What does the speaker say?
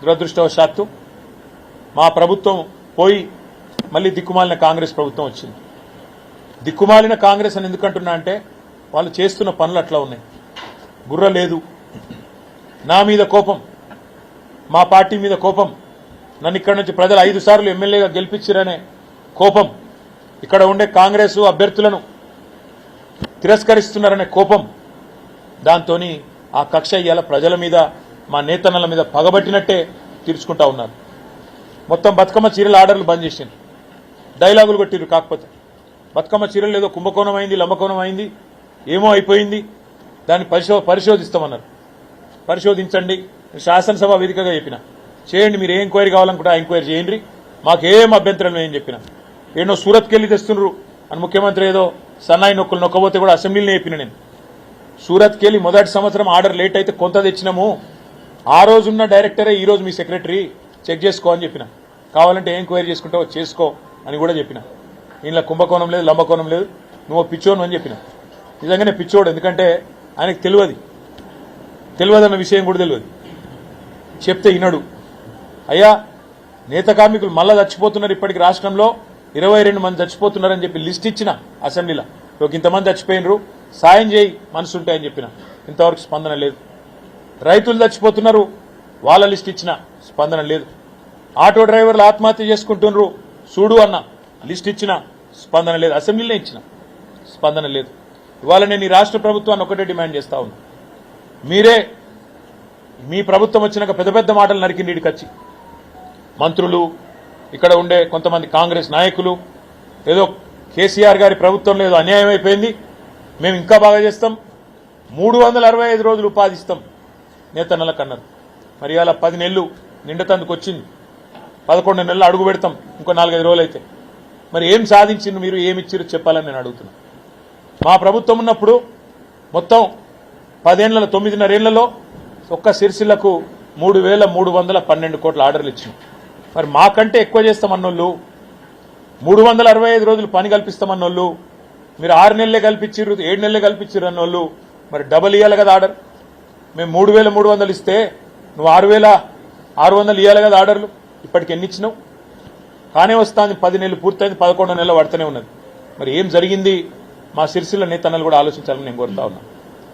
దురదృష్టవశాత్తు మా ప్రభుత్వం పోయి మళ్ళీ దిక్కుమాలిన కాంగ్రెస్ ప్రభుత్వం వచ్చింది. దిక్కుమాలిన కాంగ్రెస్ అని ఎందుకంటున్నా అంటే వాళ్ళు చేస్తున్న పనులు అట్లా ఉన్నాయి. గుర్ర లేదు. నా మీద కోపం మా పార్టీ మీద కోపం నన్ను ఇక్కడ నుంచి ప్రజలు ఐదు సార్లు ఎమ్మెల్యేగా గెలిపించారనే కోపం ఇక్కడ ఉండే కాంగ్రెస్ అభ్యర్థులను తిరస్కరిస్తున్నారనే కోపం దాంతో ఆ కక్ష ఇవాళ ప్రజల మీద మా నేతన్నల మీద పగబట్టినట్టే తీర్చుకుంటా ఉన్నారు. మొత్తం బతుకమ్మ చీరల ఆర్డర్లు బంద్ చేసింది డైలాగులు కొట్టిరు కాకపోతే. బతుకమ్మ చీరలు ఏదో కుంభకోణం అయింది లంబకోణం అయింది ఏమో అయిపోయింది. దాన్ని పరిశో పరిశోధిస్తామన్నారు. పరిశోధించండి. శాసనసభ వేదికగా చెప్పిన. చేయండి మీరు ఏ ఎంక్వైరీ కావాలనుకుంటే ఆ ఎంక్వైరీ చేయండి. మాకేం అభ్యంతరం లేదని చెప్పిన. ఏనో సూరత్కి వెళ్ళి తెస్తుండ్రు. అని ముఖ్యమంత్రి ఏదో సన్నాయి నొక్కులు నొక్కబోతే కూడా అసెంబ్లీని చెప్పిన నేను. సూరత్కి వెళ్ళి మొదటి సంవత్సరం ఆర్డర్ లేట్ అయితే కొంత తెచ్చినాము. ఆ రోజున్న డైరెక్టరే ఈ రోజు మీ సెక్రటరీ చెక్ చేసుకో అని చెప్పిన. కావాలంటే ఏం క్వైరీ చేసుకుంటావో చేసుకో అని కూడా చెప్పిన. ఇంట్లో కుంభకోణం లేదు లంబకోణం లేదు. నువ్వు పిచ్చోను అని చెప్పిన. నిజంగానే పిచ్చోడు ఎందుకంటే ఆయనకు తెలియదు. తెలియదన్న విషయం కూడా తెలియదు. చెప్తే వినడు. అయ్యా నేత కార్మికులు మళ్ళా చచ్చిపోతున్నారు ఇప్పటికి రాష్ట్రంలో. ఇరవై రెండు మంది చచ్చిపోతున్నారని చెప్పి లిస్ట్ ఇచ్చిన అసెంబ్లీలో. ఇంతమంది చచ్చిపోయినరు. సాయం చేయి మనసుంటాయని చెప్పిన. ఇంతవరకు స్పందన లేదు. రైతులు చచ్చిపోతున్నారు. వాళ్ళ లిస్ట్ ఇచ్చిన స్పందన లేదు. ఆటో డ్రైవర్లు ఆత్మహత్య చేసుకుంటున్నారు. చూడు అన్న లిస్ట్ ఇచ్చిన స్పందన లేదు. అసెంబ్లీలో ఇచ్చిన స్పందన లేదు. ఇవాళ నేను ఈ రాష్ట్ర ప్రభుత్వాన్ని ఒకటే డిమాండ్ చేస్తా ఉన్నా. మీరే మీ ప్రభుత్వం వచ్చినాక పెద్ద పెద్ద మాటలు నరికి ఈడికి వచ్చి మంత్రులు ఇక్కడ ఉండే కొంతమంది కాంగ్రెస్ నాయకులు ఏదో కేసీఆర్ గారి ప్రభుత్వంలో ఏదో అన్యాయం అయిపోయింది మేము ఇంకా బాగా చేస్తాం. మూడు వందల అరవై ఐదు రోజులు ఉపాధిస్తాం. నేతన్నలకు అన్నారు మరి ఇవాళ పది నెలలు నిండతందుకు వచ్చింది. పదకొండు నెలలు అడుగు పెడతాం ఇంకో నాలుగైదు రోజులు అయితే మరి ఏం సాధించింది మీరు ఏమి ఇచ్చారో చెప్పాలని నేను అడుగుతున్నా. మా ప్రభుత్వం ఉన్నప్పుడు మొత్తం పదేళ్ళ తొమ్మిదిన్నరేళ్ళలో ఒక్క సిరిసిల్లకు మూడు వేల మూడు వందల పన్నెండు కోట్ల ఆర్డర్లు ఇచ్చింది మరి మాకంటే ఎక్కువ చేస్తామన్నోళ్ళు మూడు వందల అరవై ఐదు రోజులు పని కల్పిస్తామన్నోళ్ళు మీరు ఆరు నెలలే కల్పించారు ఏడు నెలలే కల్పించారు అన్నోళ్ళు మరి డబల్ ఇవ్వాలి కదా ఆర్డర్. మేము మూడు వేల మూడు వందలు ఇస్తే నువ్వు ఆరు వేల ఆరు వందలు ఇవ్వాలి కదా ఆర్డర్లు. ఇప్పటికి ఎన్ని ఇచ్చినావు? కానే వస్తుంది పది నెలలు పూర్తయింది పదకొండు నెలలు పడుతూనే ఉన్నది. మరి ఏం జరిగింది? మా సిరిసిల్ల నేతన్నలు కూడా ఆలోచించాలని నేను కోరుతా ఉన్నాను